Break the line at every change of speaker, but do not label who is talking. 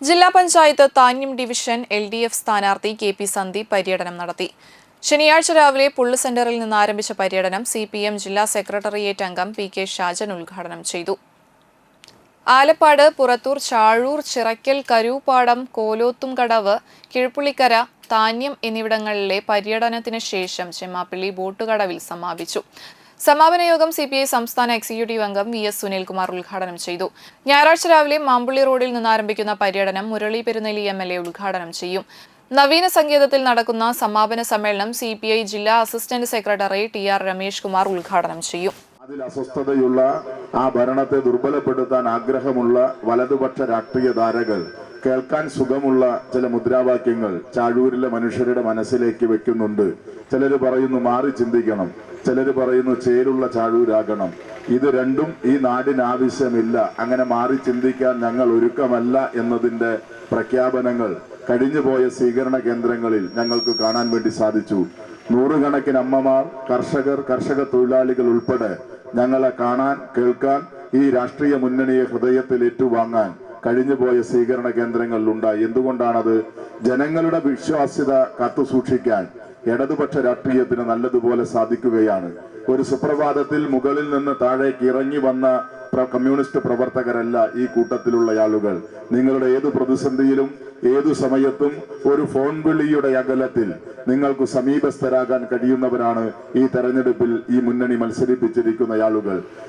ജില്ലാ panchayat Thanyam division L D F സ്ഥാനാർത്ഥി K P Sandeep പര്യടനം നടത്തി. ശനിയാഴ്ച രാവിലെ പുള്ളു സെന്ററിൽ നിന്ന് ആരംഭിച്ച പര്യടനം സി പി എം ജില്ലാ സെക്രട്ടേറിയറ്റ് അംഗം പി കെ ഷാജൻ ഉദ്ഘാടനം ചെയ്തു. ആലപ്പാട് പുറത്തൂർ ചാഴൂർ ചിറയ്ക്കൽ കരൂപ്പാടം കോലോത്തുംകടവ് കിഴപ്പുള്ളിക്കര താന്യം എന്നിവിടങ്ങളിലെ പര്യടനത്തിന് ശേഷം ചെമ്മാപ്പിള്ളി ബോട്ടുകടവിൽ സമാപിച്ചു. സമാപന യോഗം സി പി ഐ സംസ്ഥാന എക്സിക്യൂട്ടീവ് അംഗം വി എസ് സുനിൽകുമാർ ഉദ്ഘാടനം ചെയ്തു. ഞായറാഴ്ച രാവിലെ മാമ്പുള്ളി റോഡിൽ നിന്ന് ആരംഭിക്കുന്ന പര്യടനം Murali Perunelli M L A ഉദ്ഘാടനം ചെയ്യും. നവീന സംഗീതത്തിൽ നടക്കുന്ന സമാപന സമ്മേളനം സി പി ഐ ജില്ലാ assistant secretary T R Ramesh Kumar ഉദ്ഘാടനം ചെയ്യും.
അതിൽ അസ്വസ്ഥതയുള്ള ആ ഭരണത്തെ ദുർബലപ്പെടുത്താൻ ആഗ്രഹമുള്ള വലതുപക്ഷ രാഷ്ട്രീയ ധാരകൾ കേൾക്കാൻ സുഖമുള്ള ചില മുദ്രാവാക്യങ്ങൾ ചാഴൂരിലെ മനുഷ്യരുടെ മനസ്സിലേക്ക് വെക്കുന്നുണ്ട്. ചിലർ പറയുന്നു മാറി ചിന്തിക്കണം. ചിലര് പറയുന്നു ചേരുള്ള ചാഴൂരാകണം ഇത് രണ്ടും ഈ നാടിന് ആവശ്യമില്ല. അങ്ങനെ മാറി ചിന്തിക്കാൻ ഞങ്ങൾ ഒരുക്കമല്ല എന്നതിന്റെ പ്രഖ്യാപനങ്ങൾ കഴിഞ്ഞുപോയ സ്വീകരണ കേന്ദ്രങ്ങളിൽ ഞങ്ങൾക്ക് കാണാൻ വേണ്ടി സാധിച്ചു. നൂറുകണക്കിന് അമ്മമാർ കർഷകർ കർഷക തൊഴിലാളികൾ ഉൾപ്പെടെ ഞങ്ങളെ കാണാൻ കേൾക്കാൻ ഈ രാഷ്ട്രീയ മുന്നണിയെ ഹൃദയത്തിൽ ഏറ്റുവാങ്ങാൻ കഴിഞ്ഞുപോയ സ്വീകരണ കേന്ദ്രങ്ങളിലുണ്ടായി. എന്തുകൊണ്ടാണത്? ജനങ്ങളുടെ വിശ്വാസ്യത കാത്തു സൂക്ഷിക്കാൻ ഇടതുപക്ഷ രാഷ്ട്രീയത്തിന് നല്ലതുപോലെ സാധിക്കുകയാണ്. ഒരു സുപ്രഭാതത്തിൽ മുകളിൽ നിന്ന് താഴേക്ക് ഇറങ്ങി വന്ന കമ്മ്യൂണിസ്റ്റ് പ്രവർത്തകരല്ല ഈ കൂട്ടത്തിലുള്ള ആളുകൾ. നിങ്ങളുടെ ഏത് പ്രതിസന്ധിയിലും ഏതു സമയത്തും ഒരു ഫോൺ വിളിയുടെ അകലത്തിൽ നിങ്ങൾക്ക് സമീപസ്ഥരാകാൻ കഴിയുന്നവരാണ് ഈ തെരഞ്ഞെടുപ്പിൽ ഈ മുന്നണി മത്സരിപ്പിച്ചിരിക്കുന്ന ആളുകൾ.